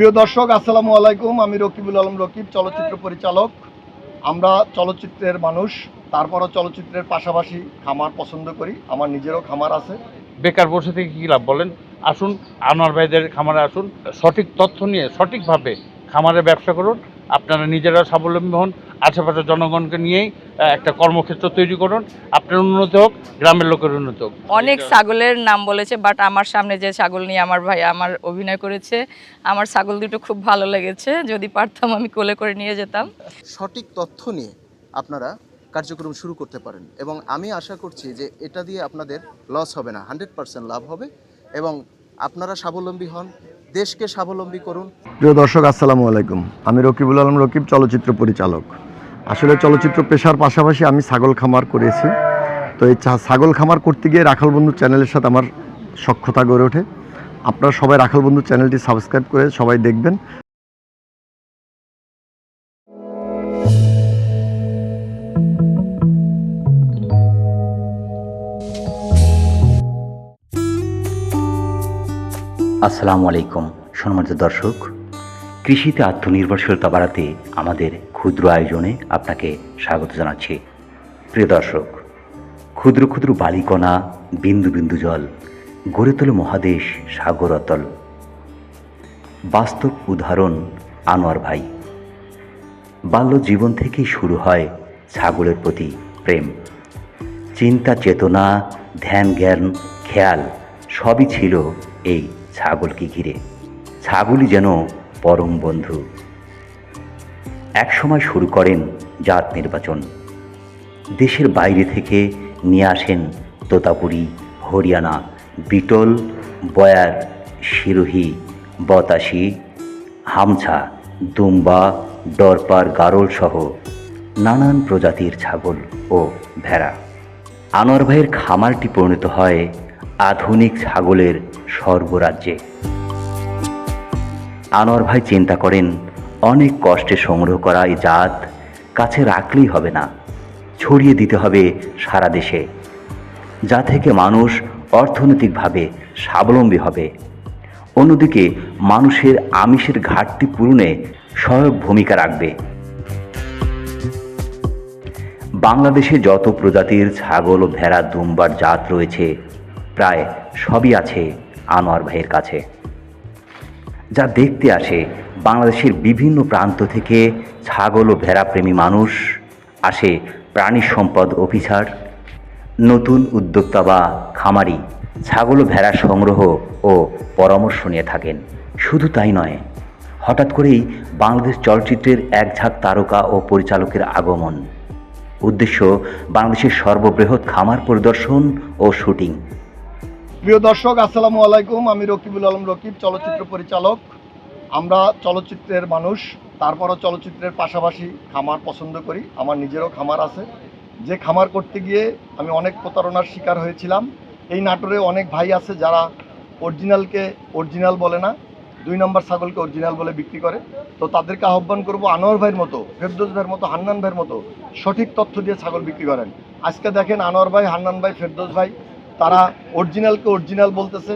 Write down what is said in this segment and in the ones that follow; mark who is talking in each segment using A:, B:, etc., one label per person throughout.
A: প্রিয় দর্শক আসসালামু আলাইকুম। আমি রকিবুল আলম রকিব চলচ্চিত্র পরিচালক। আমরা চলচ্চিত্রের মানুষ তারপরও চলচ্চিত্রের পাশাপাশি খামার পছন্দ করি। আমার নিজেরও খামার আছে।
B: বেকার বসে থেকে কী লাভ বলেন? আসুন আনোয়ার ভাইদের খামারে আসুন। সঠিক তথ্য নিয়ে সঠিকভাবে খামারে ব্যবসা করুন। আপনারা নিজেরা স্বাবলম্বী হন। আশেপাশের জনগণকে নিয়েই একটা কর্মক্ষেত্র তৈরি করুন। আপনার উন্নতি হোক গ্রামের লোকের উন্নতি হোক।
C: অনেক ছাগলের নাম বলেছে বাট আমার সামনে যে ছাগল নিয়ে আমার ভাই আমার অভিনয় করেছে আমার ছাগল দুটো খুব ভালো লেগেছে। যদি পারতাম আমি কোলে করে নিয়ে যেতাম।
D: সঠিক তথ্য নিয়ে আপনারা কার্যক্রম শুরু করতে পারেন এবং আমি আশা করছি যে এটা দিয়ে আপনাদের লস হবে না। হান্ড্রেড পার্সেন্ট লাভ হবে এবং আপনারা স্বাবলম্বী হন দেশকে স্বাবলম্বী করুন।
A: প্রিয় দর্শক আসসালামু আলাইকুম। আমি রকিবুল আলম রকিব চলচ্চিত্র পরিচালক। আসলে চলচ্চিত্র পেশার পাশাপাশি আমি ছাগল খামার করেছি। তো এই ছাগল খামার করতে গিয়ে রাখাল বন্ধু চ্যানেলের সাথে আমার সক্ষতা গড়ে ওঠে। আপনারা সবাই রাখাল বন্ধু চ্যানেলটি সাবস্ক্রাইব করে সবাই দেখবেন।
E: আসসালামু আলাইকুম, সম্মানিত দর্শক। কৃষিতে আত্মনির্ভরশীলতা বাড়াতে আমাদের ক্ষুদ্র আয়োজনে আপনাকে স্বাগত জানাচ্ছি। প্রিয় দর্শক, ক্ষুদ্র ক্ষুদ্র বালিকণা, বিন্দু বিন্দু জল, গড়ে তোলে মহাদেশ সাগর অতল। বাস্তব উদাহরণ, আনোয়ার ভাই। বাল্য জীবন থেকেই শুরু হয় ছাগলের প্রতি প্রেম। চিন্তা, চেতনা, ধ্যান, জ্ঞান, খেয়াল সবই ছিল এই ছাগলকে ঘিরে। ছাগলই যেন পরম বন্ধু। একসময় শুরু করেন জাত নির্বাচন। দেশের বাইরে থেকে নিয়ে আসেন তোতাপুরি, হরিয়ানা, বিটল, বয়ার, শিরোহী, বতাসি, হামছা, দুম্বা ডরপার গারল সহ নানান প্রজাতির ছাগল ও ভেড়া। আনোয়ার ভাইয়ের খামারটি পরিণত হয় আধুনিক ছাগলের স্বর্গরাজ্যে। আনোয়ার ভাই চিন্তা করেন, অনেক কষ্টে সংগ্রহ করা এই জাত কাছে রাখলেই হবে না। ছড়িয়ে দিতে হবে সারা দেশে। যা থেকে মানুষ অর্থনৈতিকভাবে স্বাবলম্বী হবে। অন্যদিকে মানুষের আমিষের ঘাটতি পূরণে সহায়ক ভূমিকা রাখবে। বাংলাদেশে যত প্রজাতির ছাগল ও ভেড়া দুম্বার জাত রয়েছে, প্রায় সবই আছে আনোয়ার ভাইয়ের কাছে। যা দেখতে আসে বাংলাদেশের বিভিন্ন প্রান্ত থেকে ছাগল ও ভেড়া প্রেমী মানুষ, আসে প্রাণী সম্পদ অফিসার, নতুন উদ্যোক্তা বা খামারি, ছাগল ও ভেড়া সংগ্রহ ও পরামর্শ নিয়ে থাকেন। শুধু তাই নয়, হঠাৎ করেই বাংলাদেশ চলচ্চিত্রের এক ঝাঁক তারকা ও পরিচালকের আগমন। উদ্দেশ্য বাংলাদেশের সর্ববৃহৎ খামার পরিদর্শন ও শুটিং।
A: প্রিয় দর্শক আসসালামু আলাইকুম। আমি রকিবুল আলম রকিব চলচ্চিত্র পরিচালক। আমরা চলচ্চিত্রের মানুষ তারপরও চলচ্চিত্রের পাশাপাশি খামার পছন্দ করি। আমার নিজেরও খামার আছে। যে খামার করতে গিয়ে আমি অনেক প্রতারণার শিকার হয়েছিলাম। এই নাটোরে অনেক ভাই আছে যারা অরিজিনালকে অরিজিনাল বলে না দুই নম্বর ছাগলকে অরিজিনাল বলে বিক্রি করে। তো তাদেরকে আহ্বান করব আনোয়ার ভাইয়ের মতো ফেরদৌস ভাইয়ের মতো হান্নান ভাইয়ের মতো সঠিক তথ্য দিয়ে ছাগল বিক্রি করেন। আজকে দেখেন আনোয়ার ভাই হান্নান ভাই ফেরদৌস ভাই তারা অরিজিনালকে অরিজিনাল বলতেছে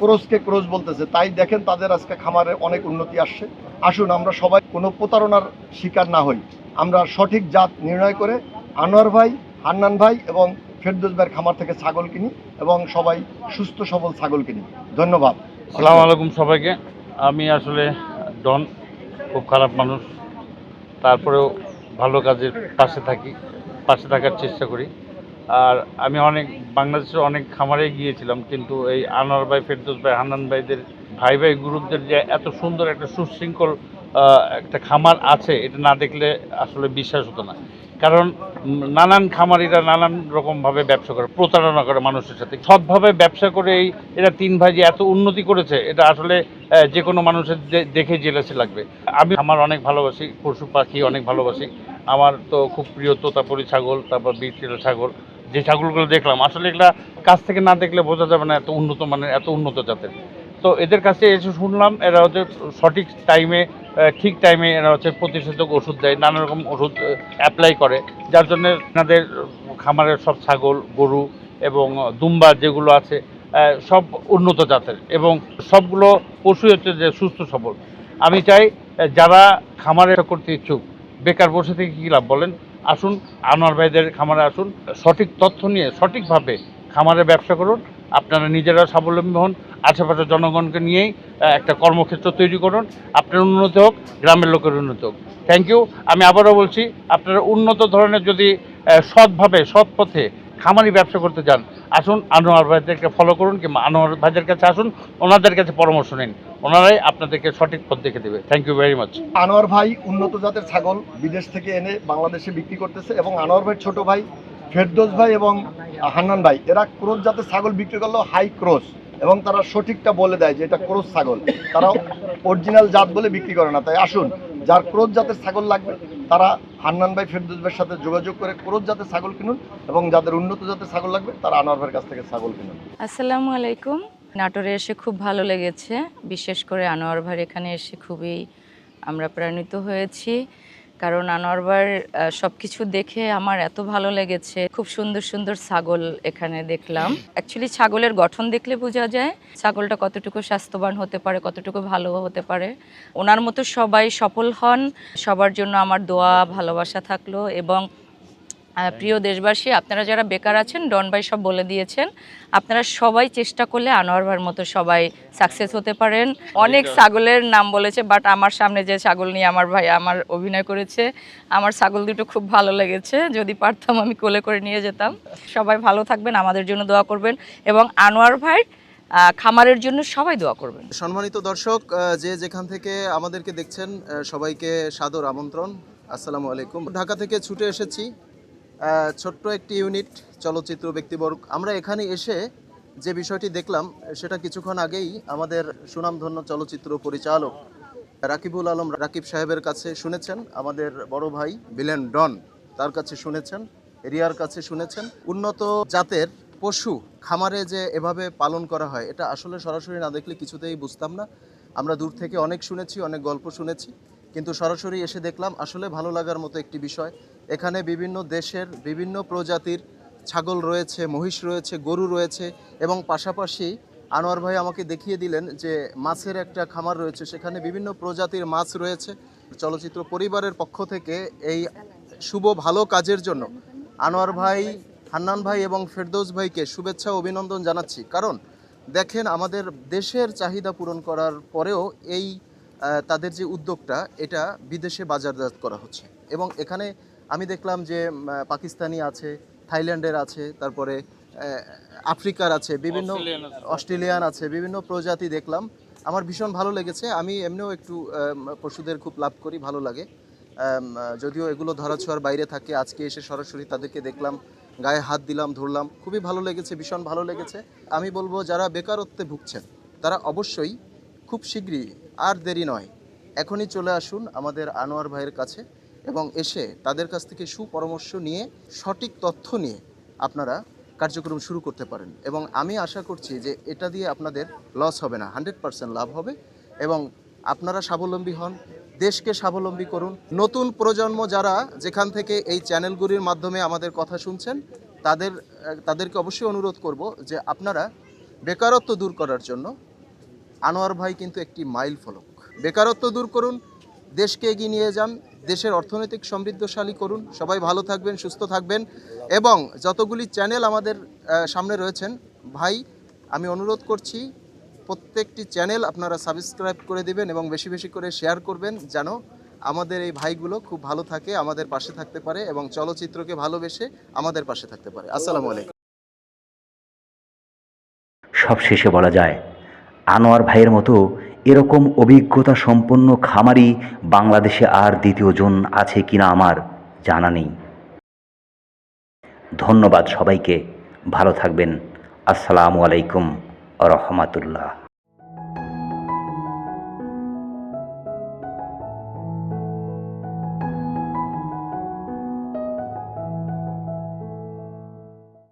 A: ক্রোজকে ক্রোজ বলতেছে। তাই দেখেন তাদের আজকে খামারে অনেক উন্নতি আসছে। আসুন, আমরা সবাই কোনো প্রতারণার শিকার না হই। আমরা সঠিক জাত নির্ণয় করে আনোয়ার ভাই, হান্নান ভাই এবং ফেরদৌস ভাইয়ের খামার থেকে ছাগল কিনি এবং সবাই সুস্থ, সবল ছাগল কিনি। ধন্যবাদ।
B: আসসালামু আলাইকুম সবাইকে। আমি আসলে ডন, খুব খারাপ মানুষ। তারপরেও ভালো কাজের পাশে থাকি, পাশে থাকার চেষ্টা করি। আর আমি অনেক, বাংলাদেশের অনেক খামারে গিয়েছিলাম, কিন্তু এই আনোয়ার ভাই, ফেরদৌস ভাই, হান্নান ভাইদের, ভাই ভাই গ্রুপদের যে এত সুন্দর একটা সুশৃঙ্খল একটা খামার আছে, এটা না দেখলে আসলে বিশ্বাস হতো না। কারণ নানান খামারিরা নানান রকমভাবে ব্যবসা করে, প্রতারণা করে মানুষের সাথে। সৎভাবে ব্যবসা করে এই, এরা তিন ভাই যে এত উন্নতি করেছে, এটা আসলে যে কোনো মানুষের দেখে জেলাসে লাগবে। আমি আমার অনেক ভালোবাসি, পশু পাখি অনেক ভালোবাসি। আমার তো খুব প্রিয় তোতাপুরি ছাগল, তারপর বিটল ছাগল। যে ছাগলগুলো দেখলাম, আসলে এগুলা কাছ থেকে না দেখলে বোঝা যাবে না এত উন্নত মানের এত উন্নত জাতের। তো এদের কাছে এসে শুনলাম, এরা হচ্ছে সঠিক টাইমে ঠিক টাইমে এরা হচ্ছে প্রতিষেধক ওষুধ দেয়, নানা রকম ওষুধ অ্যাপ্লাই করে। যার জন্য এনাদের খামারের সব ছাগল, গরু এবং দুম্বা যেগুলো আছে সব উন্নত জাতের এবং সবগুলো পশুই হচ্ছে যে সুস্থ সবল। আমি চাই যারা খামারে করতে ইচ্ছুক, বেকার বসে থেকে কী লাভ বলেন? আসুন, আনোয়ার ভাইদের খামারে আসুন, সঠিক তথ্য নিয়ে, সঠিকভাবে খামারে ব্যবসা করুন। আপনারা নিজেরা স্বাবলম্বী হন, আশেপাশের জনগণকে নিয়েই একটা কর্মক্ষেত্র তৈরি করুন। আপনার উন্নতি হোক, গ্রামের লোকের উন্নতি হোক। থ্যাংক ইউ আমি আবারও বলছি, আপনারা উন্নত ধরনের যদি সৎভাবে, সৎ পথে খামারি ব্যবসা করতে চান আসুন, আনোয়ার ভাইদেরকে ফলো করুন কিংবা আনোয়ার ভাইদের কাছে আসুন, ওনাদের কাছে পরামর্শ নিন। ওনারাই আপনাদেরকে সঠিক পথ দেখে দেবে। Thank you very much
A: Anwar ভাই উন্নত জাতের ছাগল বিদেশ থেকে এনে বাংলাদেশে বিক্রি করতেছে এবং আনোয়ার ভাই ছোট ভাই ফেরদোস ভাই এবং হান্নান ভাই, এরা ক্রোস জাতের ছাগল বিক্রি করল হাই ক্রোস এবং তারা সঠিকটা বলে দেয় যে এটা ক্রোস ছাগল। তারা অরিজিনাল জাত বলে বিক্রি করে না। তাই আসুন, যার ক্রোস জাতের ছাগল লাগবে তারা হান্নান ভাই ফেরদোস ভাইয়ের সাথে যোগাযোগ করে ক্রোধ যাতে ছাগল কিনুন এবং যাদের উন্নত জাতের ছাগল লাগবে, তারা আনোয়ার কাছ থেকে ছাগল কিনুন।
C: আসসালামু আলাইকুম। নাটোরে এসে খুব ভালো লেগেছে। বিশেষ করে আনোয়ার ভাইয়ের এখানে এসে খুবই আমরা প্রাণিত হয়েছি। কারণ আনোয়ারবার সব কিছু দেখে আমার এত ভালো লেগেছে। খুব সুন্দর সুন্দর ছাগল এখানে দেখলাম। অ্যাকচুয়ালি ছাগলের গঠন দেখলে বোঝা যায় ছাগলটা কতটুকু স্বাস্থ্যবান হতে পারে, কতটুকু ভালো হতে পারে। ওনার মতো সবাই সফল হন, সবার জন্য আমার দোয়া, ভালোবাসা থাকল এবং প্রিয় দেশবাসী আপনারা যারা বেকার আছেন ডন ভাই সব বলে দিয়েছেন আপনারা সবাই চেষ্টা করলে আনোয়ার ভাইয়ের মতো সবাই সাকসেস হতে পারেন। অনেক ছাগলের নাম বলেছে বাট আমার সামনে যে ছাগল নিয়ে আমার ভাই আমার অভিনয় করেছে আমার ছাগল দুটো খুব ভালো লেগেছে। যদি পারতাম আমি কোলে করে নিয়ে যেতাম। সবাই ভালো থাকবেন আমাদের জন্য দোয়া করবেন এবং আনোয়ার ভাই খামারের জন্য সবাই দোয়া করবেন।
D: সম্মানিত দর্শক যে যেখান থেকে আমাদেরকে দেখছেন সবাইকে সাদর আমন্ত্রণ। আসসালামু আলাইকুম। ঢাকা থেকে ছুটে এসেছি। ছোট্ট একটি ইউনিট চলচ্চিত্র ব্যক্তিবর্গ। আমরা এখানে এসে যে বিষয়টি দেখলাম, সেটা কিছুক্ষণ আগেই আমাদের সুনামধন্য চলচ্চিত্র পরিচালক রাকিবুল আলম রাকিব সাহেবের কাছে শুনেছেন, আমাদের বড় ভাই বিলেন ডন তার কাছে শুনেছেন রিয়ার কাছে শুনেছেন। উন্নত জাতের পশু খামারে যে এভাবে পালন করা হয়, এটা আসলে সরাসরি না দেখলে কিছুতেই বুঝতাম না। আমরা দূর থেকে অনেক শুনেছি, অনেক গল্প শুনেছি। কিন্তু সরাসরি এসে দেখলাম আসলে ভালো লাগার মতো একটি বিষয়। এখানে বিভিন্ন দেশের বিভিন্ন প্রজাতির ছাগল রয়েছে, মহিষ রয়েছে, গরু রয়েছে এবং পাশাপাশি আনোয়ার ভাই আমাকে দেখিয়ে দিলেন যে মাছের একটা খামার রয়েছে, সেখানে বিভিন্ন প্রজাতির মাছ রয়েছে। চলচ্চিত্র পরিবারের পক্ষ থেকে এই শুভ, ভালো কাজের জন্য আনোয়ার ভাই, হান্নান ভাই এবং ফেরদৌস ভাইকে শুভেচ্ছা অভিনন্দন জানাচ্ছি। কারণ দেখেন, আমাদের দেশের চাহিদা পূরণ করার পরেও এই তাদের যে উদ্যোগটা এটা বিদেশে বাজারজাত করা হচ্ছে। এবং এখানে আমি দেখলাম যে পাকিস্তানি আছে থাইল্যান্ডের আছে তারপরে আফ্রিকার আছে বিভিন্ন
B: অস্ট্রেলিয়ান আছে।
D: বিভিন্ন প্রজাতি দেখলাম। আমার ভীষণ ভালো লেগেছে। আমি এমনিও একটু পশুদের খুব লাভ করি ভালো লাগে। যদিও এগুলো ধরাছোঁয়ার বাইরে থাকে আজকে এসে সরাসরি তাদেরকে দেখলাম গায়ে হাত দিলাম ধরলাম। খুবই ভালো লেগেছে ভীষণ ভালো লেগেছে। আমি বলব যারা বেকারত্বে ভুগছেন তারা অবশ্যই খুব শীঘ্রই আর দেরি নয়। এখনই চলে আসুন আমাদের আনোয়ার ভাইয়ের কাছে এবং এসে তাদের কাছ থেকে সুপরামর্শ নিয়ে, সঠিক তথ্য নিয়ে আপনারা কার্যক্রম শুরু করতে পারেন। এবং আমি আশা করছি যে এটা দিয়ে আপনাদের লস হবে না। হান্ড্রেড পার্সেন্ট লাভ হবে এবং আপনারা স্বাবলম্বী হন, দেশকে স্বাবলম্বী করুন। নতুন প্রজন্ম যারা যেখান থেকে এই চ্যানেলগুলির মাধ্যমে আমাদের কথা শুনছেন, তাদের, তাদেরকে অবশ্যই অনুরোধ করব যে আপনারা বেকারত্ব দূর করার জন্য আনোয়ার ভাই কিন্তু একটি মাইল ফলক। বেকারত্ব দূর করুন, দেশকে এগিয়ে নিয়ে যান, দেশের অর্থনৈতিক সমৃদ্ধশালী করুন। সবাই ভালো থাকবেন, সুস্থ থাকবেন এবং যতগুলি চ্যানেল আমাদের সামনে রয়েছেন, ভাই, আমি অনুরোধ করছি, প্রত্যেকটি চ্যানেল আপনারা সাবস্ক্রাইব করে দিবেন এবং বেশি বেশি করে শেয়ার করবেন যেন আমাদের এই ভাইগুলো খুব ভালো থাকে, আমাদের পাশে থাকতে পারে এবং চলচ্চিত্রকে ভালোবেসে আমাদের পাশে থাকতে পারে। আসসালামু আলাইকুম।
E: সবশেষে বলা যায় আনোয়ার ভাইয়ের মতো এরকম অভিজ্ঞতা সম্পন্ন খামারি বাংলাদেশে আর দ্বিতীয় জন আছে কিনা আমার জানা নেই। ধন্যবাদ সবাইকে। ভালো থাকবেন। আসসালামু আলাইকুম রহমাতুল্লাহ।